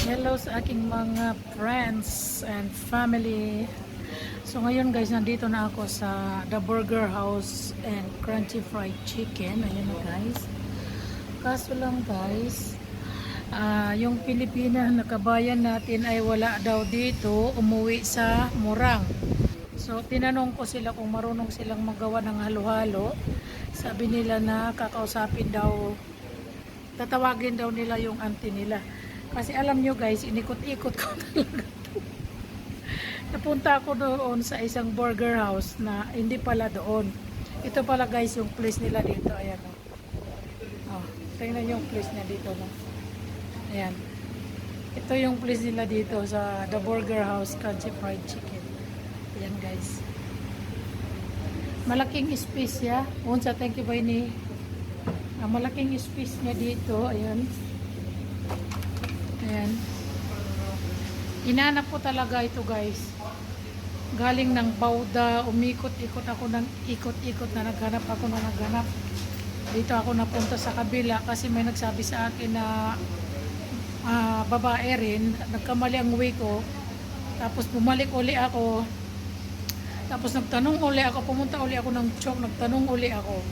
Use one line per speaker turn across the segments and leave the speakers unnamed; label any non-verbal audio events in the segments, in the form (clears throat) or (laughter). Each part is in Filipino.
Hello sa aking mga friends and family. So ngayon guys, nandito na ako sa The Burger House and Crunchy Fried Chicken. Ayan na guys. Kaso lang guys, ah, yung Pilipina na kabayan natin ay wala daw dito, umuwi sa Murang. So tinanong ko sila kung marunong silang magawa ng halo-halo. Sabi nila na kakausapin daw, tatawagin daw nila yung auntie nila. Kasi alam nyo guys, inikot-ikot ko (laughs) talaga. Napunta ako doon sa isang burger house na hindi pala doon. Ito pala guys yung place nila dito. Ayan o. Oh. oh, tingnan yung place na dito. No? Ayan. Ito yung place nila dito sa The Burger House Crunchy Fried Chicken. Ayan guys. Malaking space ya. Unsa thank you ba ni Ah, malaking space niya dito. Ayan. Ayan. Inanap ko talaga ito guys. Galing ng Bauda, umikot-ikot ako ng ikot-ikot na naghanap ako na naghanap. Dito ako napunta sa kabila kasi may nagsabi sa akin na ah, babae rin, nagkamali ang way ko. Tapos bumalik uli ako. Tapos nagtanong uli ako, pumunta uli ako ng chok, nagtanong uli ako.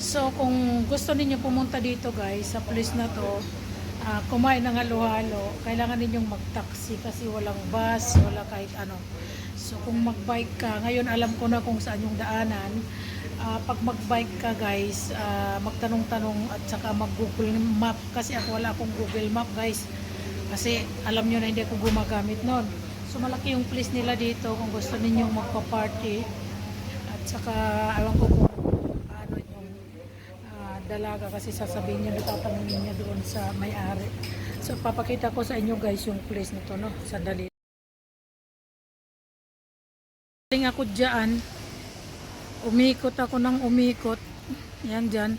So kung gusto ninyo pumunta dito guys, sa place na to, ah, kumain ng halo-halo, kailangan ninyong mag-taxi kasi walang bus, wala kahit ano. So kung mag-bike ka, ngayon alam ko na kung saan yung daanan. Ah, pag mag-bike ka guys, ah, magtanong-tanong at saka mag-google map kasi ako wala akong google map guys. Kasi alam nyo na hindi ako gumagamit nun. So malaki yung place nila dito kung gusto ninyong magpa-party. At saka alam ko kung dalaga kasi sasabihin niya tatanungin niya doon sa may-ari. So papakita ko sa inyo guys yung place nito no, sandali. Galing ako diyan. Umikot ako ng umikot. Yan diyan.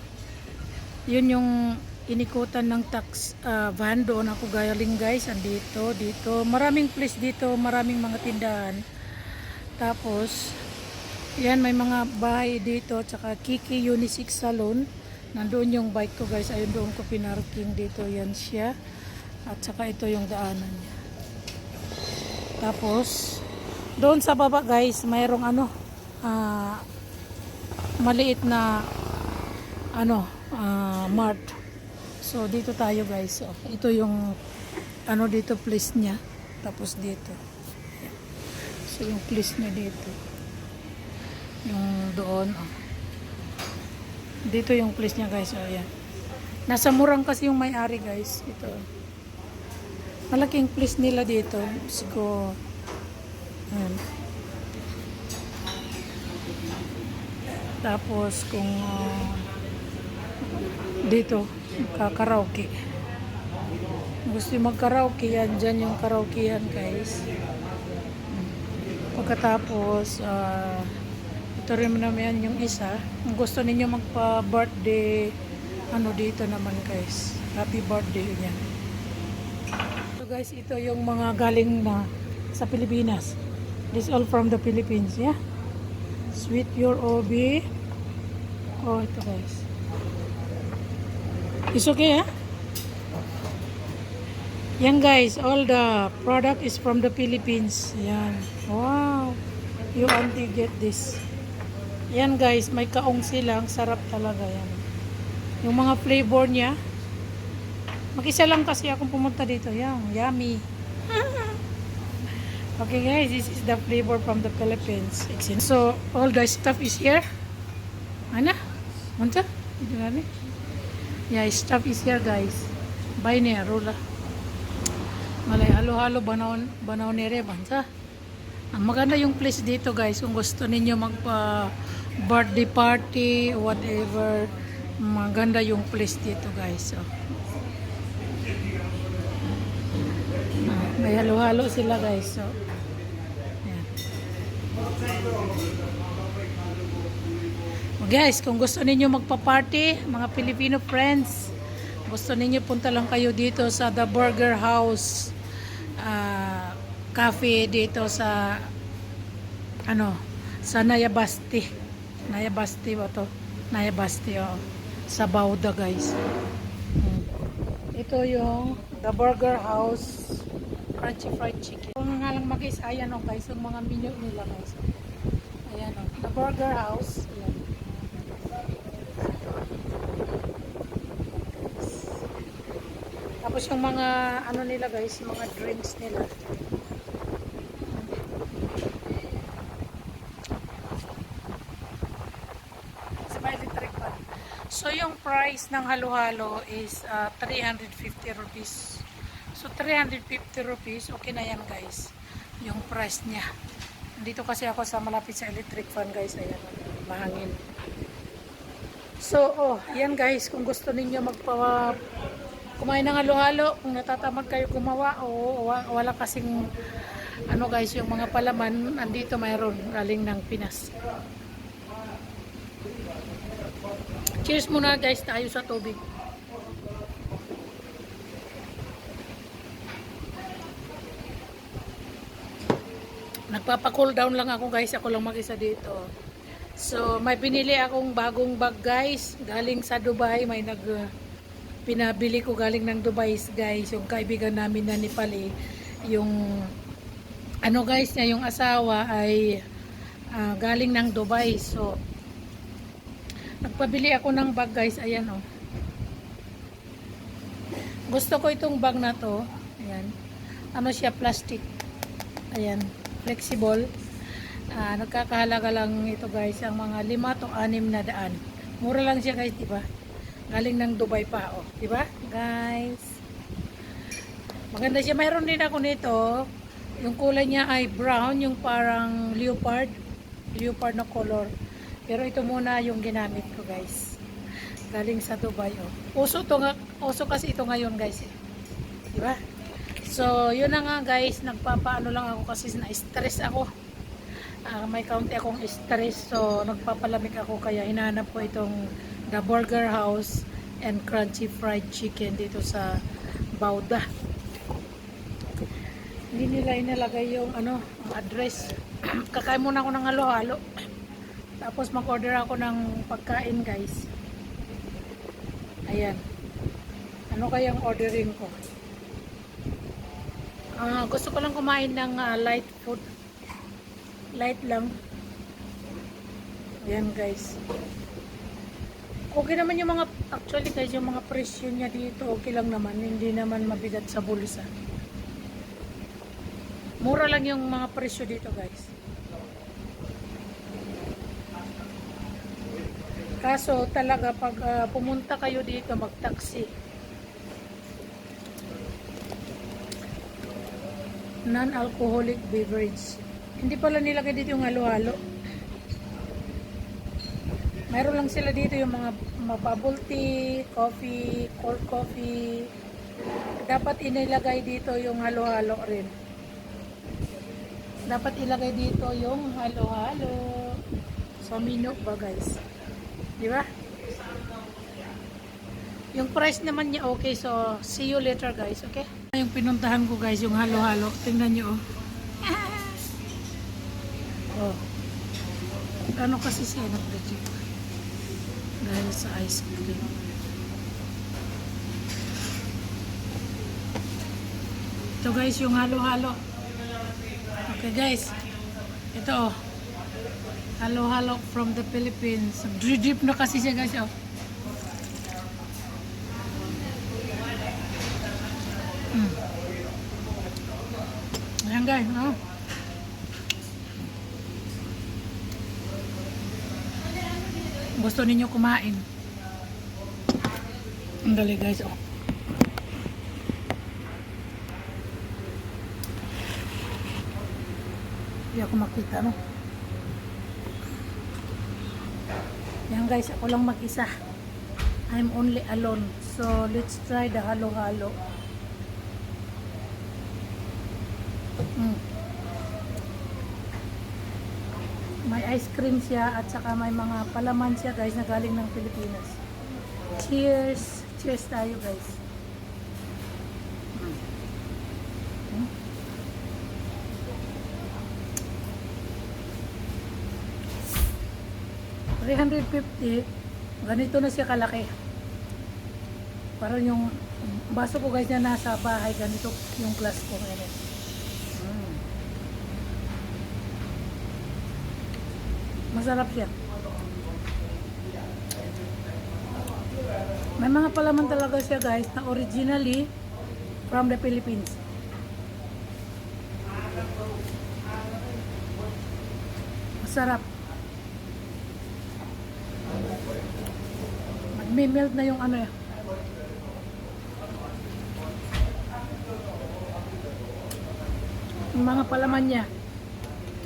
Yun yung inikutan ng tax ah, van doon ako galing guys andito dito maraming place dito maraming mga tindahan tapos yan may mga bahay dito tsaka Kiki Unisex Salon nandoon yung bike ko guys ayun doon ko pinarking dito yan siya at saka ito yung daanan niya tapos doon sa baba guys mayroong ano ah, maliit na ano ah, mart So dito tayo guys. So, ito yung ano dito place niya. Tapos dito. So yung place niya dito. Yung doon. Oh. Dito yung place niya guys. Oh, yan. Nasa murang kasi yung may-ari guys. Ito. Malaking place nila dito. Siguro. Ayan. Tapos kung ah, dito karaoke gusto yung mag-karaoke yan dyan yung karaoke yan guys pagkatapos ah, ito rin naman yung isa kung gusto ninyo magpa birthday ano dito naman guys happy birthday yan so guys ito yung mga galing na sa Pilipinas this all from the Philippines yeah sweet your OB oh ito guys It's okay, ah? Yan guys, all the product is from the Philippines. Yan. Wow. You auntie get this. Yan guys, may kaong silang. Sarap talaga yan. Yung mga flavor niya. Mag-isa lang kasi akong pumunta dito. Yan, yummy. (laughs) okay guys, this is the flavor from the Philippines. So, all the stuff is here. Ano? Ito namin. Yeah, stuff is here guys. Buy niya, rula. Malay, halo-halo, banaw, banaw nere, bansa. Ang maganda yung place dito guys, kung gusto ninyo magpa birthday party, whatever, maganda yung place dito guys. So, Ah, may halo-halo sila guys. So, yan. Guys, kung gusto ninyo magpa-party, mga Filipino friends, gusto ninyo punta lang kayo dito sa The Burger House ah, Cafe dito sa ano, sa Nayabasti. Nayabasti ba to? Nayabasti, oh. Sa Bauda, guys. Hmm. Ito yung The Burger House Crunchy Fried Chicken. Kung nga lang mag-is, ayan o guys, yung mga menu nila guys. Ayan o, The Burger House. Ayan. Tapos yung mga ano nila guys, yung mga drinks nila. Sa may electric fan. So yung price ng halo-halo is ah, 350 rupees. So 350 rupees, okay na yan guys. Yung price niya. Dito kasi ako sa malapit sa electric fan guys. Ayan, mahangin. So, oh, yan guys, kung gusto ninyo magpa kumain ng halo-halo, kung natatamad kayo gumawa o wa- wala kasing ano guys, yung mga palaman, andito mayroon galing ng Pinas. Cheers muna guys, tayo sa tubig. Nagpapa-cool down lang ako guys, ako lang mag-isa dito. So, may binili akong bagong bag guys, galing sa Dubai, may nag uh, pinabili ko galing ng Dubai guys, yung kaibigan namin na Nepali, yung ano guys niya, yung asawa ay ah, galing ng Dubai. So, nagpabili ako ng bag guys, ayan oh. Gusto ko itong bag na to, ayan. Ano siya, plastic. Ayan, flexible. Ah, nagkakahalaga lang ito guys, ang mga lima to anim na daan. Mura lang siya guys, di ba? Galing ng Dubai pa, oh. Di ba? Guys. Maganda siya. Mayroon din ako nito. Yung kulay niya ay brown, yung parang leopard. Leopard na color. Pero ito muna yung ginamit ko, guys. Galing sa Dubai, oh. Uso to nga, uso kasi ito ngayon, guys. Eh. Di ba? So, yun na nga, guys. Nagpapaano lang ako kasi na-stress ako. Ah, may kaunti akong stress. So, nagpapalamig ako kaya hinahanap ko itong The Burger House and Crunchy Fried Chicken dito sa Bauda. Hindi nila inalagay yung ano, address. (clears throat) Kakain muna ako ng halo-halo. (clears throat) Tapos mag-order ako ng pagkain, guys. Ayan. Ano kayang ordering ko? Ah, gusto ko lang kumain ng ah, light food. Light lang. Ayan, guys. Okay naman yung mga, actually guys, yung mga presyo niya dito, okay lang naman. Hindi naman mabigat sa bulsa. Mura lang yung mga presyo dito guys. Kaso talaga pag ah, pumunta kayo dito mag-taxi. Non-alcoholic beverage. Hindi pala nilagay dito yung halo-halo. Meron lang sila dito yung mga, mga bubble tea, coffee, cold coffee. Dapat inilagay dito yung halo-halo rin. Dapat ilagay dito yung halo-halo. Sa menu ba guys? Di ba? Yung price naman niya okay. So, see you later guys. Okay? Yung pinuntahan ko guys, yung halo-halo. Tingnan nyo oh. Oh. Ano kasi siya nag-reject? Dahil sa ice cream. Ito guys, yung halo-halo. Okay guys. Ito oh. Halo-halo from the Philippines. Drip na kasi siya guys oh. Mm. Ayan guys, oh. Gusto ninyo kumain. Ang dali guys, oh. Hindi ako makita, no? Yan guys, ako lang mag-isa. I'm only alone. So, let's try the halo-halo. Mm. May ice cream siya at saka may mga palaman siya guys na galing ng Pilipinas. Cheers! Cheers tayo guys. 350 ganito na siya kalaki. Parang yung Baso ko guys na nasa bahay, ganito yung glass ko. Ayan.
Mm.
Masarap siya. May mga palaman talaga siya guys na originally from the Philippines. Masarap. Magme-melt na yung ano eh. Yung mga palaman niya.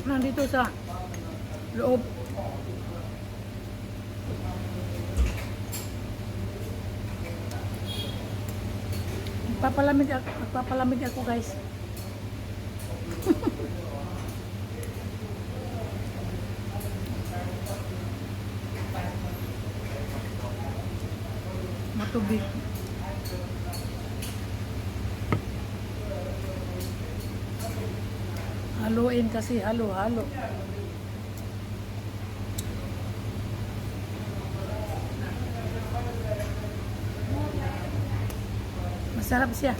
Nandito sa loob. Magpapalamig ako, magpapalamig ako guys. Matubig. Haluin kasi halo-halo. Masarap siya.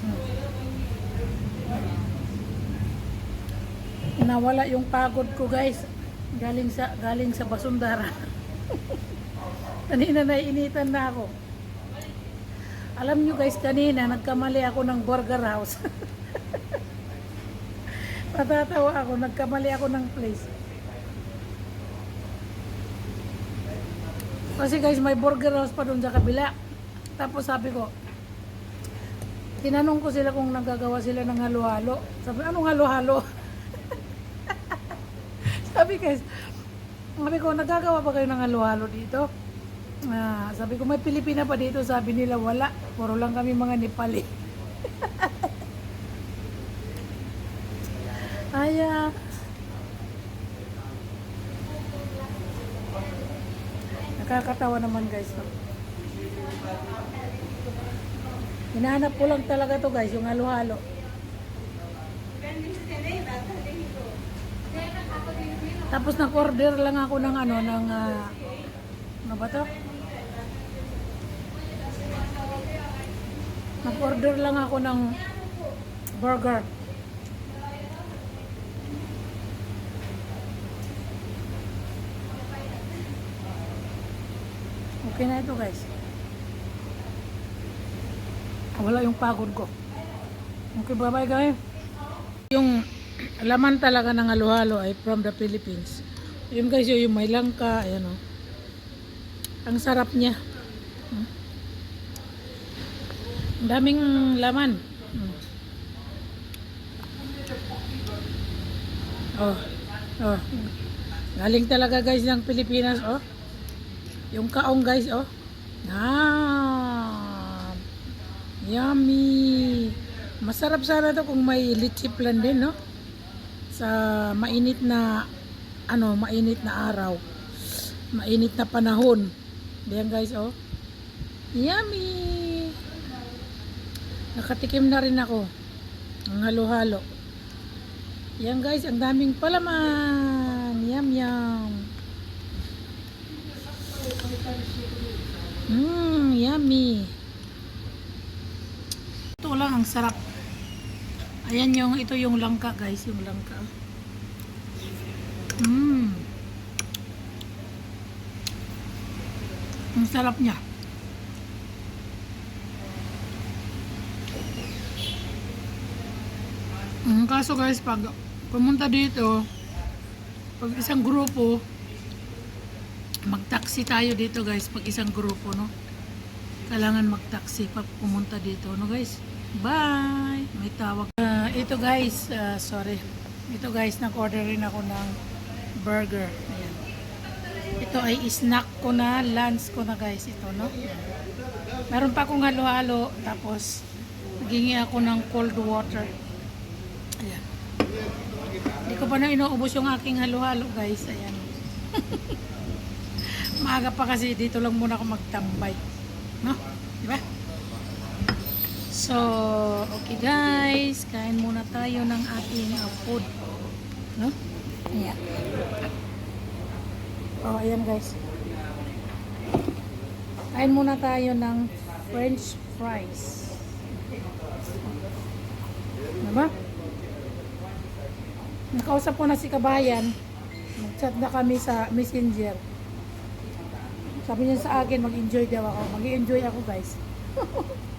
Hmm. Nawala yung pagod ko guys. Galing sa galing sa basundara. (laughs) kanina naiinitan na ako. Alam nyo guys, kanina nagkamali ako ng burger house. (laughs) Natatawa ako, nagkamali ako ng place. Kasi guys, may burger house pa doon sa kabila. Tapos sabi ko, tinanong ko sila kung nagagawa sila ng halo-halo. Sabi, anong halo-halo? (laughs) sabi guys, sabi ko, nagagawa ba kayo ng halo-halo dito? Ah, sabi ko, may Pilipina pa dito. Sabi nila, wala. Puro lang kami mga Nepali. (laughs) Ay, ah, Nakakatawa naman guys. No? Hinahanap ko lang talaga to guys, yung halo-halo. Tapos nag-order lang ako ng ano, ng, ah, ano ba to? Nag-order lang ako ng burger. Okay na ito guys. Wala yung pagod ko. Okay, bye-bye guys. Yung laman talaga ng halo-halo ay from the Philippines. Yung guys, yung may langka, ayan o. Ang sarap niya. Hmm. Ang daming laman. Hmm. Oh. Oh. Galing talaga guys ng Pilipinas, oh. Yung kaong guys, oh. Ah, yummy. Masarap sana to kung may litchi plan din, no? Sa mainit na, ano, mainit na araw. Mainit na panahon. Diyan guys, oh. Yummy. Nakatikim na rin ako. Ang halo-halo. Yan guys, ang daming palaman. Yum, yum. Mmm, yummy. Ito lang ang sarap. Ayan yung, ito yung langka guys, yung langka. Mmm. Ang sarap niya. Ang kaso guys, pag pumunta dito, pag isang grupo, mag-taxi tayo dito guys, pag isang grupo, no? Kailangan mag-taxi pag pumunta dito, no guys? Bye! May tawag. Ah, ito guys, ah, sorry. Ito guys, nag-order rin ako ng burger. Ayan. Ito ay snack ko na, lunch ko na guys, ito, no? Meron pa akong halo-halo, tapos nagingi ako ng cold water. Ayan. Hindi ko pa na inuubos yung aking halo-halo guys. Ayan. (laughs) Maaga pa kasi dito lang muna ako magtambay. No? Di ba? So, okay guys. Kain muna tayo ng ating uh, food. No? Ayan. Oh, ayan guys. Kain muna tayo ng french fries. Diba? Nakausap ko na si Kabayan. Nag-chat na kami sa messenger. Sabi niya sa akin, mag-enjoy daw ako. Mag-enjoy ako guys. (laughs)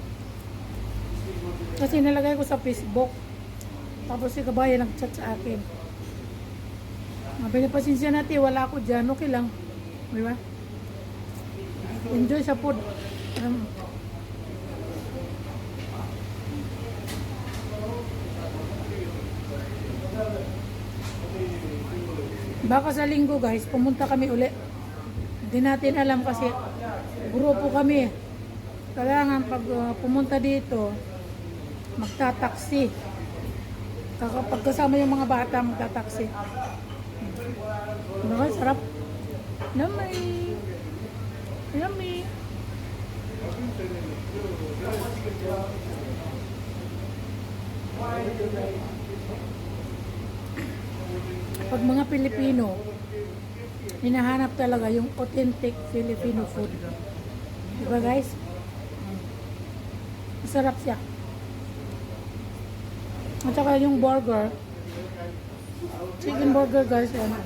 Kasi nalagay ko sa Facebook. Tapos si Kabayan nag-chat sa akin. Sabi niya, pasensya natin, wala ako dyan. Okay lang. Di ba? Enjoy sa food. Um, baka sa linggo guys, pumunta kami uli. Hindi natin alam kasi grupo kami. Kailangan pag uh, pumunta dito, magtataksi. Kapag kasama yung mga bata, magtataksi. Ano ka? Sarap. Yummy. Yummy. Pag mga Pilipino, hinahanap talaga yung authentic Filipino food. Diba guys? Masarap siya. At saka yung burger, chicken burger guys, ano,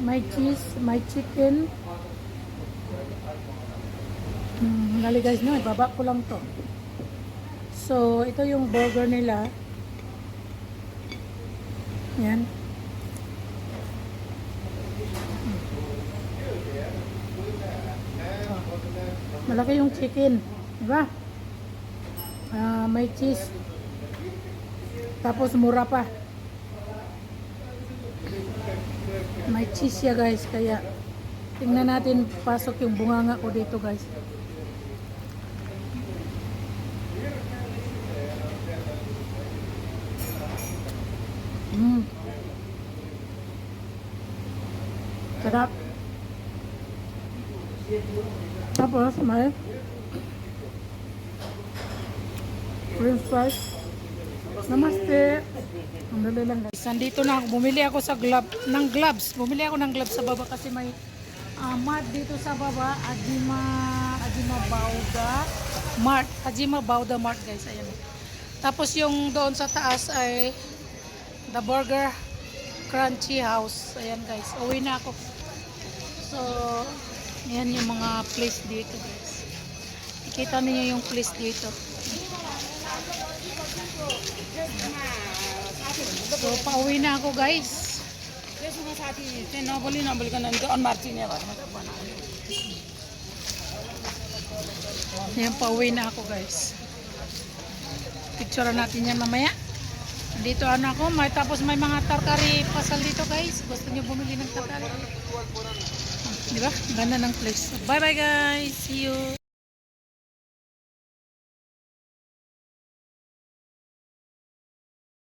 may cheese, may chicken. Hmm, gali guys, no, ibaba ko lang to. So, ito yung burger nila. Yan. Oh. Malaki yung chicken. Diba? Ah, may cheese. Tapos mura pa. May cheese siya guys. Kaya tingnan natin pasok yung bunganga ko dito guys. Mm. Sarap. Tapos may french fries. Namaste. Ang dali lang. Nandito na ako. Bumili ako sa glove, ng gloves. Bumili ako ng gloves sa baba kasi may ah, mart dito sa baba. Ajima, Ajima Bauda Mart. Ajima Bauda Mart guys. Ayan. Tapos yung doon sa taas ay The Burger Crunchy House. Ayan guys. Uwi na ako. So, ayan yung mga place dito guys. Ikita niyo yung place dito. So, pauwi na ako guys.
त्यसमा साथी चाहिँ नबोली नबोलिकन अनि त्यो अनुहार चिने भएर मात्रै बनायो
Ayan, pauwi na ako guys. Picture natin yan mamaya. Dito ano ako, may, tapos may mga tarkari pasal dito guys. Gusto niyo bumili ng tarkari? Di ba? Ganda ng place. Bye bye guys. See you.